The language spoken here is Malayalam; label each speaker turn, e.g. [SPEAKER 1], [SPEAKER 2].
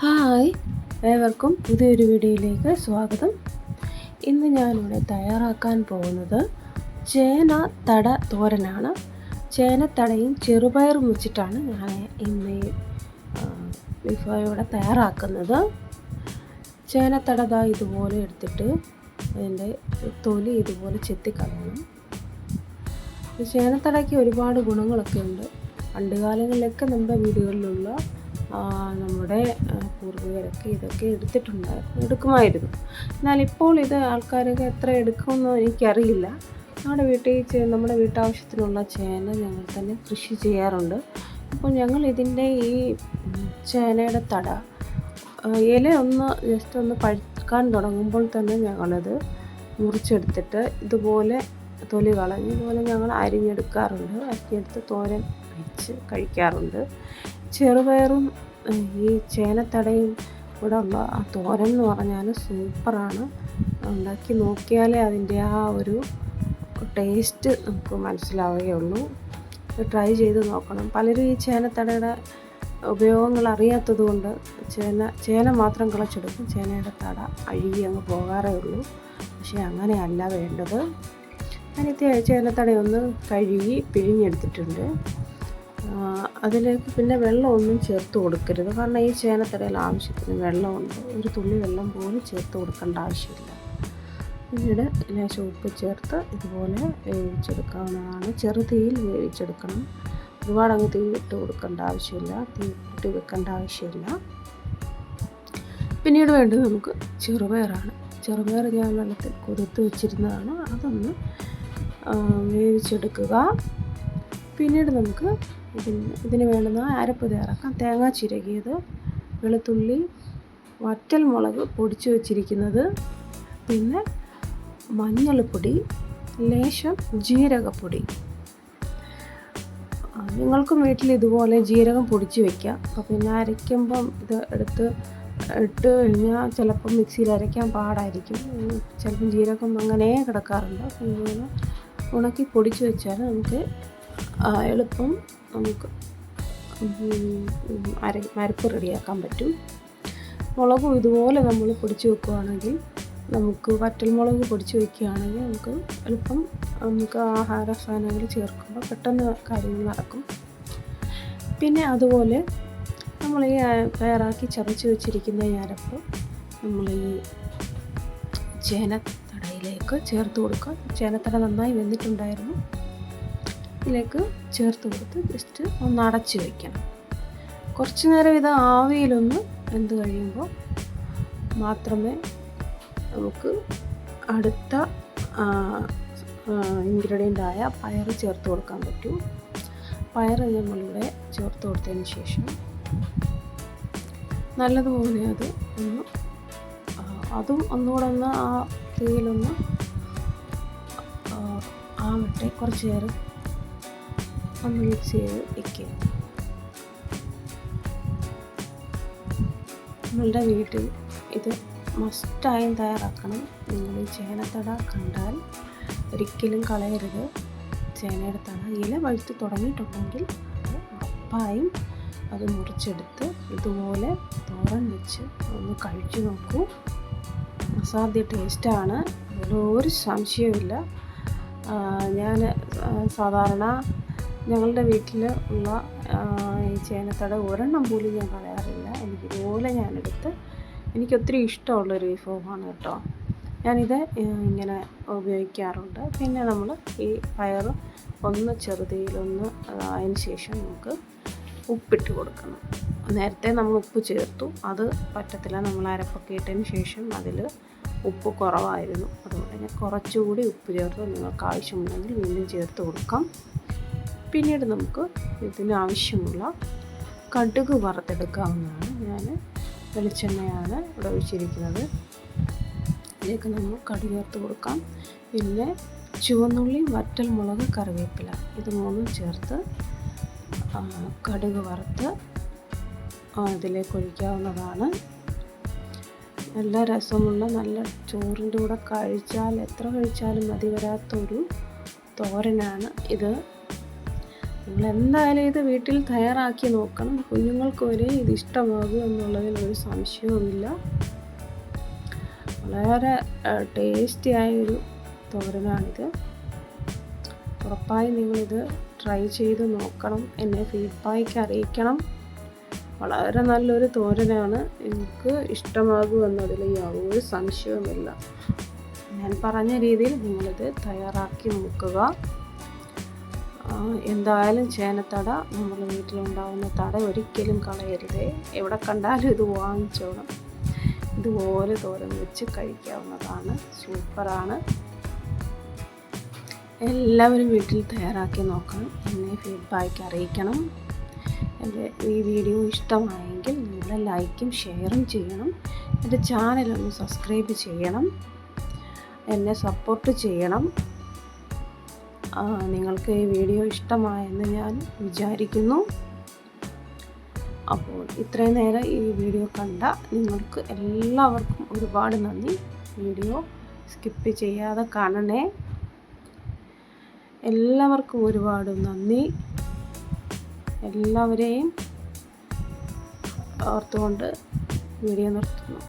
[SPEAKER 1] ഹായ് ഏവർക്കും പുതിയൊരു വീഡിയോയിലേക്ക് സ്വാഗതം. ഇന്ന് ഞാനിവിടെ തയ്യാറാക്കാൻ പോകുന്നത് ചേന തട തോരനാണ്. ചേനത്തടയും ചെറുപയറും വെച്ചിട്ടാണ് ഞാൻ ഇന്ന് വിഭവം തയ്യാറാക്കുന്നത്. ചേനത്തടത ഇതുപോലെ എടുത്തിട്ട് അതിന്റെ തൊലി ഇതുപോലെ ചെത്തിക്കളയണം. ചേനത്തടയ്ക്ക് ഒരുപാട് ഗുണങ്ങളൊക്കെ ഉണ്ട്. പണ്ടുകാലങ്ങളിലൊക്കെ നമ്മുടെ വീടുകളിലുള്ള നമ്മുടെ പൂർവികരൊക്കെ ഇതൊക്കെ എടുത്തിട്ടുണ്ടായിരുന്നു എടുക്കുമായിരുന്നു. എന്നാൽ ഇപ്പോൾ ഇത് ആൾക്കാരൊക്കെ എത്ര എടുക്കുമെന്ന് എനിക്കറിയില്ല. നമ്മുടെ വീട്ടിൽ നമ്മുടെ വീട്ടാവശ്യത്തിനുള്ള ചേന ഞങ്ങൾ തന്നെ കൃഷി ചെയ്യാറുണ്ട്. അപ്പോൾ ഞങ്ങൾ ഇതിന്റെ ഈ ചേനയുടെ തട ഇല ഒന്ന് ജസ്റ്റ് ഒന്ന് പഴുക്കാൻ തുടങ്ങുമ്പോൾ തന്നെ ഞങ്ങളത് മുറിച്ചെടുത്തിട്ട് ഇതുപോലെ തൊലി കളഞ്ഞ് ഇതുപോലെ ഞങ്ങൾ അരിഞ്ഞെടുക്കാറുണ്ട്. അരിഞ്ഞെടുത്ത് തോരൻ വെച്ച് കഴിക്കാറുണ്ട്. ചെറുപയറും ഈ ചേനത്തടയും കൂടെ ഉള്ള ആ തോരൻ എന്ന് പറഞ്ഞാൽ സൂപ്പറാണ്. ഉണ്ടാക്കി നോക്കിയാലേ അതിന്റെ ആ ഒരു ടേസ്റ്റ് നമുക്ക് മനസ്സിലാവുകയുള്ളൂ. ട്രൈ ചെയ്ത് നോക്കണം. പലരും ഈ ചേനത്തടയുടെ ഉപയോഗങ്ങൾ അറിയാത്തത് കൊണ്ട് ചേന ചേന മാത്രം കിളച്ചെടുക്കും ചേനയുടെ തട അഴുകി അങ്ങ് പോകാറേ ഉള്ളൂ. പക്ഷേ അങ്ങനെയല്ല വേണ്ടത്. അതിനകത്ത് ചേനത്തടയൊന്ന് കഴുകി പിഴിഞ്ഞെടുത്തിട്ടുണ്ട്. അതിലേക്ക് പിന്നെ വെള്ളമൊന്നും ചേർത്ത് കൊടുക്കരുത്. കാരണം ഈ ചേനത്തടയിൽ ആവശ്യത്തിന് വെള്ളമുണ്ട്. ഒരു തുള്ളി വെള്ളം പോലും ചേർത്ത് കൊടുക്കേണ്ട ആവശ്യമില്ല. പിന്നീട് ലേശം ഉപ്പ് ചേർത്ത് ഇതുപോലെ വേവിച്ചെടുക്കാവുന്നതാണ്. ചെറുതീയിൽ വേവിച്ചെടുക്കണം. ഒരുപാടങ്ങ് തീ ഇട്ട് കൊടുക്കേണ്ട ആവശ്യമില്ല. തീ ഇട്ട് വെക്കേണ്ട ആവശ്യമില്ല. പിന്നീട് വേണ്ടത് നമുക്ക് ചെറുപയറാണ്. ചെറുപയർ ഞാൻ വെള്ളത്തിൽ കൊടുത്ത് വെച്ചിരുന്നതാണ്. അതൊന്ന് വേവിച്ചെടുക്കുക. പിന്നീട് നമുക്ക് ഇതിന് ഇതിന് വേണ്ടുന്ന അരപ്പ് തയ്യാറാക്കാം. തേങ്ങ ചിരകിയത് വെളുത്തുള്ളി വറ്റൽ മുളക് പൊടിച്ചു വച്ചിരിക്കുന്നത് പിന്നെ മഞ്ഞൾപ്പൊടി ലേശം ജീരകപ്പൊടി. നിങ്ങൾക്കും വീട്ടിൽ ഇതുപോലെ ജീരകം പൊടിച്ച് വയ്ക്കാം അപ്പോൾ പിന്നെ അരയ്ക്കുമ്പം ഇത് എടുത്ത് ഇട്ട് കഴിഞ്ഞാൽ ചിലപ്പം മിക്സിയിൽ അരയ്ക്കാൻ പാടായിരിക്കും. ചിലപ്പം ജീരകം അങ്ങനെ കിടക്കാറുണ്ട്. ഇങ്ങനെ ഉണക്കി പൊടിച്ച് വെച്ചാൽ നമുക്ക് എളുപ്പം നമുക്ക് അര അരപ്പ് റെഡിയാക്കാൻ പറ്റും. മുളകും ഇതുപോലെ നമ്മൾ പൊടിച്ച് വെക്കുകയാണെങ്കിൽ നമുക്ക് വറ്റൽമുളക് പൊടിച്ച് വയ്ക്കുകയാണെങ്കിൽ നമുക്ക് എളുപ്പം നമുക്ക് ആഹാര സാധനങ്ങൾ ചേർക്കുമ്പോൾ പെട്ടെന്ന് കാര്യങ്ങൾ നടക്കും. പിന്നെ അതുപോലെ നമ്മൾ ഈ തയ്യാറാക്കി ചതച്ച് വെച്ചിരിക്കുന്ന ഈ അരപ്പ് നമ്മൾ ഈ ചേനത്തടയിലേക്ക് ചേർത്ത് കൊടുക്കുക. ചേനത്തട നന്നായി വെന്തിട്ടുണ്ടായിരുന്നു. ഇതിലേക്ക് ചേർത്ത് കൊടുത്ത് ജസ്റ്റ് ഒന്ന് അടച്ച് വയ്ക്കണം കുറച്ച് നേരം ഇത് ആവിയിലൊന്ന് എന്ത് കഴിയുമ്പോൾ മാത്രമേ നമുക്ക് അടുത്ത ഇൻഗ്രീഡിയന്റ് ആയ പയർ ചേർത്ത് കൊടുക്കാൻ പറ്റൂ. പയർ നമ്മളിവിടെ ചേർത്ത് കൊടുത്തതിന് ശേഷം നല്ലതുപോലെ അത് ഒന്ന് അതും ഒന്നുകൂടെ ഒന്ന് ആ തീയിലൊന്ന് ആവട്ടെ കുറച്ച് നേരം. ഒന്ന് മിക്സ് ചെയ്ത് വയ്ക്കുക നിങ്ങളുടെ വീട്ടിൽ ഇത് മസ്റ്റായും തയ്യാറാക്കണം. നിങ്ങൾ ഈ ചേനത്തട കണ്ടാൽ ഒരിക്കലും കളയരുത്. ചേനയുടെ തട ഇല വഴുത്ത് തുടങ്ങിയിട്ടുണ്ടെങ്കിൽ ഉറപ്പായും അത് മുറിച്ചെടുത്ത് ഇതുപോലെ തോരൻ വെച്ച് ഒന്ന് കഴിച്ചു നോക്കൂ. അസാധ്യ ടേസ്റ്റാണ്. അതിലൊരു ഒരു സംശയവുമില്ല ഞാൻ സാധാരണ ഞങ്ങളുടെ വീട്ടിൽ ഉള്ള ഈ ചേനത്തട ഒരെണ്ണം പോലും ഞാൻ കളയാറില്ല. എനിക്കിതുപോലെ ഞാനെടുത്ത് എനിക്കൊത്തിരി ഇഷ്ടമുള്ളൊരു വിഭവമാണ് കേട്ടോ. ഞാനിത് ഇങ്ങനെ ഉപയോഗിക്കാറുണ്ട്. പിന്നെ നമ്മൾ ഈ പയർ ഒന്ന് ചെറുതീയിലൊന്ന് അതിന് ശേഷം നമുക്ക് ഉപ്പിട്ട് കൊടുക്കണം. നേരത്തെ നമ്മൾ ഉപ്പ് ചേർത്തു. അത് പറ്റത്തില്ല. നമ്മൾ അരപ്പൊക്കെ ഇട്ടതിന് ശേഷം അതിൽ ഉപ്പ് കുറവായിരുന്നു. അതുകൊണ്ട് ഞാൻ കുറച്ചുകൂടി ഉപ്പ് ചേർത്ത്. നിങ്ങൾക്ക് ആവശ്യമുണ്ടെങ്കിൽ വീണ്ടും ചേർത്ത് കൊടുക്കാം. പിന്നീട് നമുക്ക് ഇതിനാവശ്യമുള്ള കടുക് വറുത്തെടുക്കാവുന്നതാണ്. ഞാൻ വെളിച്ചെണ്ണയാണ് ഇവിടെ ഒഴിച്ചിരിക്കുന്നത്. ഇതിലേക്ക് നമ്മൾ കടുക് ചേർത്ത് കൊടുക്കാം. പിന്നെ ചുവന്നുള്ളി വറ്റൽ മുളക് കറിവേപ്പില. ഇത് മൂന്നും ചേർത്ത് കടുക് വറുത്ത് ഇതിലേക്ക് ഒഴിക്കാവുന്നതാണ്. നല്ല രസമുള്ള നല്ല ചോറിന്റെ കൂടെ കഴിച്ചാൽ എത്ര കഴിച്ചാലും മതി വരാത്തൊരു തോരനാണ് ഇത്. നിങ്ങൾ എന്തായാലും ഇത് വീട്ടിൽ തയ്യാറാക്കി നോക്കണം. കുഞ്ഞുങ്ങൾക്ക് വരെ ഇത് ഇഷ്ടമാകും എന്നുള്ളതിൽ ഒരു സംശയവുമില്ല. വളരെ ടേസ്റ്റി ആയൊരു തോരനാണിത്. ഉറപ്പായും നിങ്ങളിത് ട്രൈ ചെയ്ത് നോക്കണം. എന്നെ ഫീഡ്ബാക്ക് അറിയിക്കണം. വളരെ നല്ലൊരു തോരനാണ്. എനിക്ക് ഇഷ്ടമാകുമെന്നതിൽ യാതൊരു സംശയവുമില്ല. ഞാൻ പറഞ്ഞ രീതിയിൽ നിങ്ങളിത് തയ്യാറാക്കി നോക്കുക. എന്തായാലും ചേനത്തട നമ്മുടെ വീട്ടിലുണ്ടാവുന്ന തട ഒരിക്കലും കളയരുത്. എവിടെ കണ്ടാലും ഇത് വാങ്ങിച്ചോണം. ഇതുപോലെ തോരൻ വെച്ച് കഴിക്കാവുന്നതാണ്. സൂപ്പറാണ്. എല്ലാവരും വീട്ടിൽ തയ്യാറാക്കി നോക്കണം. എന്നെ ഫീഡ്ബാക്ക് അറിയിക്കണം. എന്റെ ഈ വീഡിയോ ഇഷ്ടമായെങ്കിൽ നിങ്ങളുടെ ലൈക്കും ഷെയറും ചെയ്യണം. എന്റെ ചാനലൊന്ന് സബ്സ്ക്രൈബ് ചെയ്യണം. എന്നെ സപ്പോർട്ട് ചെയ്യണം. നിങ്ങൾക്ക് ഈ വീഡിയോ ഇഷ്ടമായെന്ന് ഞാൻ വിചാരിക്കുന്നു. അപ്പോൾ ഇത്രയും നേരം ഈ വീഡിയോ കണ്ട നിങ്ങൾക്ക് എല്ലാവർക്കും ഒരുപാട് നന്ദി. വീഡിയോ സ്കിപ്പ് ചെയ്യാതെ കാണണേ. എല്ലാവർക്കും ഒരുപാട് നന്ദി. എല്ലാവരെയും ഓർത്തുകൊണ്ട് വീഡിയോ നിർത്തുന്നു.